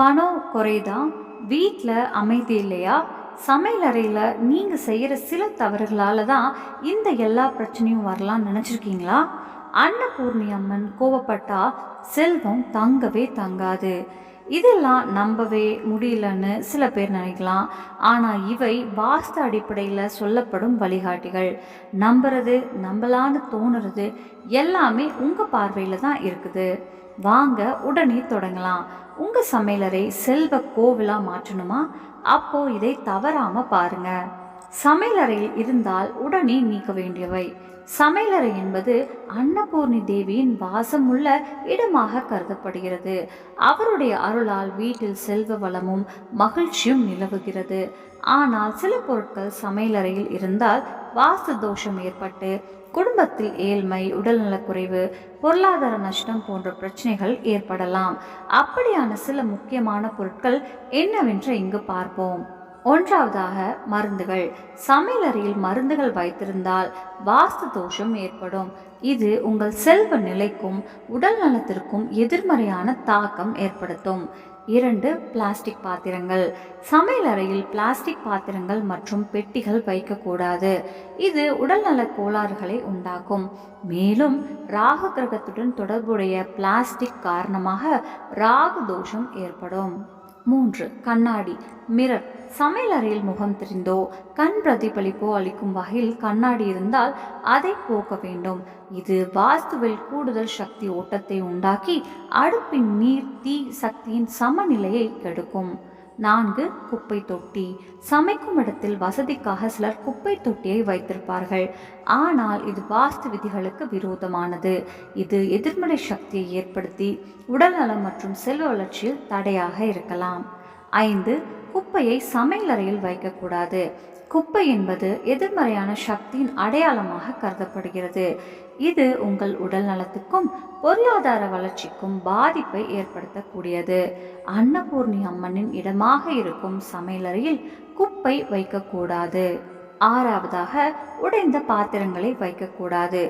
பணம் குறைதான் வீட்டில் அமைதி இல்லையா? சமையலறையில் நீங்கள் செய்கிற சில தவறுகளால் தான் இந்த எல்லா பிரச்சனையும் வரலாம்னு நினச்சிருக்கீங்களா? அன்னபூர்ணி அம்மன் கோவப்பட்டா செல்வம் தங்கவே தங்காது. இதெல்லாம் நம்பவே முடியலன்னு சில பேர் நினைக்கலாம். ஆனால் இவை வாஸ்து அடிப்படையில் சொல்லப்படும் வழிகாட்டிகள். நம்புறது நம்பலான்னு தோணுறது எல்லாமே உங்கள் பார்வையில் தான் இருக்குது. வாங்க உடனே தொடங்கலாம். உங்கள் சமையலறை செல்வ கோவிலாக மாற்றணுமா? அப்போ இதை தவறாமல் பாருங்கள் சமையலறையில் இருந்தால் உடனே நீக்க வேண்டியவை. சமையலறை என்பது அன்னபூர்ணி தேவியின் வாசமுள்ள இடமாக கருதப்படுகிறது. அவருடைய அருளால் வீட்டில் செல்வ வளமும் மகிழ்ச்சியும் நிலவுகிறது. ஆனால் சில பொருட்கள் சமையலறையில் இருந்தால் வாஸ்து தோஷம் ஏற்பட்டு குடும்பத்தில் ஏழ்மை உடல்நலக்குறைவு பொருளாதார நஷ்டம் போன்ற பிரச்சனைகள் ஏற்படலாம். அப்படியான சில முக்கியமான பொருட்கள் என்னவென்று இங்கு பார்ப்போம். ஒன்றாவதாக மருந்துகள். சமையலறையில் மருந்துகள் வைத்திருந்தால் வாஸ்து தோஷம் ஏற்படும். இது உங்கள் செல்வ நிலைக்கும் உடல் நலத்திற்கும் எதிர்மறையான தாக்கம் ஏற்படுத்தும். இரண்டு பிளாஸ்டிக் பாத்திரங்கள். சமையலறையில் பிளாஸ்டிக் பாத்திரங்கள் மற்றும் பெட்டிகள் வைக்கக்கூடாது. இது உடல்நல கோளாறுகளை உண்டாக்கும். மேலும் ராகு கிரகத்துடன் தொடர்புடைய பிளாஸ்டிக் காரணமாக ராகு தோஷம் ஏற்படும். மூன்று கண்ணாடி மிரர். சமையலறையில் முகம் தெரிந்தோ கண் பிரதிபலிப்போ அளிக்கும் வகையில் கண்ணாடி இருந்தால் அதை போக்க வேண்டும். இது வாஸ்துவில் கூடுதல் சக்தி ஓட்டத்தை உண்டாக்கி அடுப்பின் நீர் தீ சக்தியின் சமநிலையை கெடுக்கும். நான்கு குப்பை தொட்டி. சமைக்கும் இடத்தில் வசதிக்காக சிலர் குப்பை தொட்டியை வைத்திருப்பார்கள். ஆனால் இது வாஸ்து விதிகளுக்கு விரோதமானது. இது எதிர்மறை சக்தியை ஏற்படுத்தி உடல்நலம் மற்றும் செல்வ வளர்ச்சியில் தடையாக இருக்கலாம். ஐந்து குப்பையை சமையலறையில் வைக்கக்கூடாது. குப்பை என்பது எதிர்மறையான சக்தியின் அடையாளமாக கருதப்படுகிறது. இது உங்கள் உடல் நலத்துக்கும் பொருளாதார வளர்ச்சிக்கும் பாதிப்பை ஏற்படுத்தக்கூடியது. அன்னபூர்ணி அம்மனின் இடமாக இருக்கும் சமையலறையில் குப்பை வைக்கக்கூடாது. ஆறாவதாக உடைந்த பாத்திரங்களை வைக்கக்கூடாது.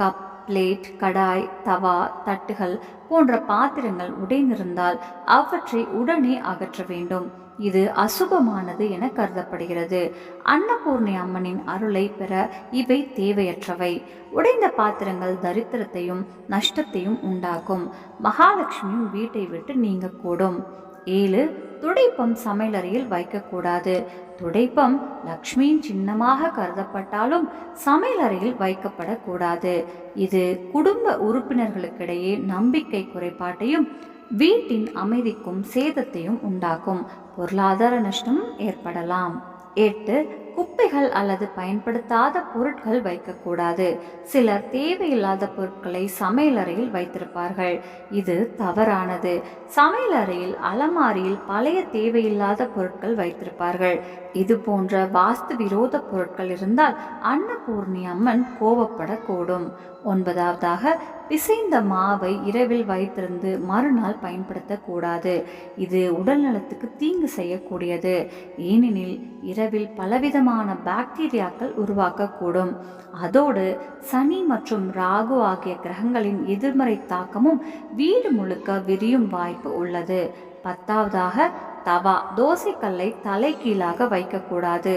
கப் பிளேட் கடாய் தவா தட்டுகள் போன்ற பாத்திரங்கள் உடைந்திருந்தால் அவற்றை உடனே அகற்ற வேண்டும். இது அசுபமானது என கருதப்படுகிறது. அன்னபூர்ணி அம்மனின் அருளை பெற இவை தேவையற்றவை. உடைந்த பாத்திரங்கள் தரித்திரத்தையும் நஷ்டத்தையும் உண்டாக்கும். மகாலட்சுமியும் வீட்டை விட்டு நீங்கக்கூடும். ஏழு துடைப்பம் சமையலறையில் வைக்கக்கூடாது. துடைப்பம் லக்ஷ்மியின் சின்னமாக கருதப்பட்டாலும் சமையலறையில் வைக்கப்படக்கூடாது. இது குடும்ப உறுப்பினர்களுக்கிடையே நம்பிக்கை குறைபாட்டையும் வீட்டின் அமைதிக்கும் சேதத்தையும் உண்டாக்கும். பொருளாதார நஷ்டம் ஏற்படலாம். எட்டு குப்பைகள் அல்லது பயன்படுத்தாத பொருட்கள் வைக்கக்கூடாது. சிலர் தேவையில்லாத பொருட்களை சமையலறையில் வைத்திருப்பார்கள். இது தவறானது. சமையலறையில் அலமாரியில் பழைய தேவையில்லாத பொருட்கள் வைத்திருப்பார்கள். இது போன்ற வாஸ்து விரோத பொருட்கள் இருந்தால் அன்னபூர்ணி அம்மன் கோபப்படக்கூடும் ஒன்பதாவதாக பிசைந்த மாவை இரவில் வைத்திருந்து மறுநாள் பயன்படுத்தக்கூடாது. இது உடல் நலத்துக்கு தீங்கு செய்யக்கூடியது. ஏனெனில் இரவில் பலவிதமான பாக்டீரியாக்கள் உருவாக்கக்கூடும். அதோடு சனி மற்றும் ராகு ஆகிய கிரகங்களின் எதிர்மறை தாக்கமும் வீடு முழுக்க விரியும் வாய்ப்பு உள்ளது. பத்தாவதாக தவா தோசைக்கல்லை தலைகீழாக வைக்கக்கூடாது.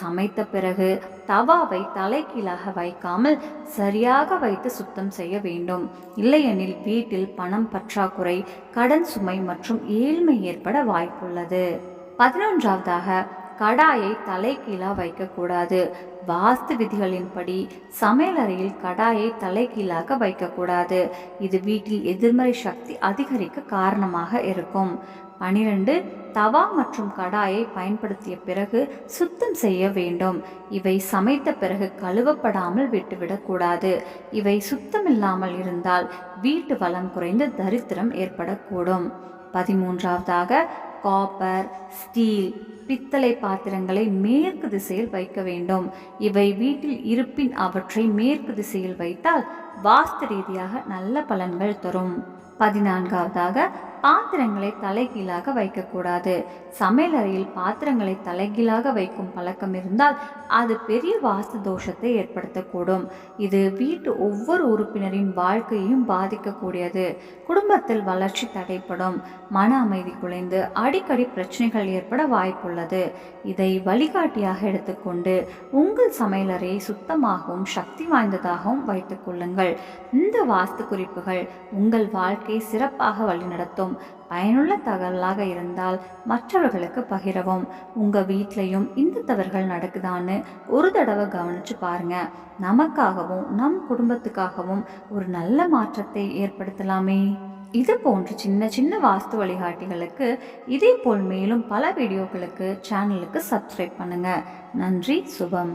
சமைத்த பிறகு தவாவை தலைகீழாக வைக்காமல் சரியாக வைத்து சுத்தம் செய்ய வேண்டும். இல்லையெனில் வீட்டில் பணம் பற்றாக்குறை கடன் சுமை மற்றும் ஏழ்மை ஏற்பட வாய்ப்புள்ளது. பதினொன்றாவதாக கடாயை தலைகீழாக வைக்கக்கூடாது. வாஸ்து விதிகளின்படி சமையலறையில் கடாயை தலைகீழாக வைக்கக்கூடாது. இது வீட்டில் எதிர்மறை சக்தி அதிகரிக்க காரணமாக இருக்கும். பனிரெண்டு தவா மற்றும் கடாயை பயன்படுத்திய பிறகு சுத்தம் செய்ய வேண்டும். இவை சமைத்த பிறகு கழுவப்படாமல் விட்டுவிடக்கூடாது இவை சுத்தமில்லாமல் இருந்தால் வீட்டு வளம் குறைந்து தரித்திரம் ஏற்படக்கூடும். பதிமூன்றாவதாக காப்பர் ஸ்டீல் பித்தளை பாத்திரங்களை மேற்கு திசையில் வைக்க வேண்டும். இவை வீட்டில் இருப்பின் அவற்றை மேற்கு திசையில் வைத்தால் வாஸ்து ரீதியாக நல்ல பலன்கள் தரும். பதினான்காவதாக பாத்திரங்களை தலைகீழாக வைக்கக்கூடாது. சமையலறையில் பாத்திரங்களை தலைகீழாக வைக்கும் பழக்கம் இருந்தால் அது பெரிய வாஸ்து தோஷத்தை ஏற்படுத்தக்கூடும். இது வீட்டு ஒவ்வொரு உறுப்பினரின் வாழ்க்கையையும் பாதிக்கக்கூடியது. குடும்பத்தில் வளர்ச்சி தடைப்படும் மன அமைதி குலைந்து அடிக்கடி பிரச்சனைகள் ஏற்பட வாய்ப்புள்ளது. இதை வழிகாட்டியாக எடுத்துக்கொண்டு உங்கள் சமையலறையை சுத்தமாகவும் சக்தி வாய்ந்ததாகவும் வைத்துக் கொள்ளுங்கள். இந்த வாஸ்து குறிப்புகள் உங்கள் வாழ்க்கை வாழ்க்கை சிறப்பாக வழிநடத்தும். பயனுள்ள தகவலாக இருந்தால் மற்றவர்களுக்கு பகிரவும். உங்கள் வீட்லேயும் இந்த தவறுகள் நடக்குதான்னு ஒரு தடவை கவனித்து பாருங்க. நமக்காகவும் நம் குடும்பத்துக்காகவும் ஒரு நல்ல மாற்றத்தை ஏற்படுத்தலாமே. இது போன்ற சின்ன சின்ன வாஸ்து வழிகாட்டிகளுக்கு இதே போல் மேலும் பல வீடியோக்களுக்கு சேனலுக்கு சப்ஸ்கிரைப் பண்ணுங்க. நன்றி சுபம்.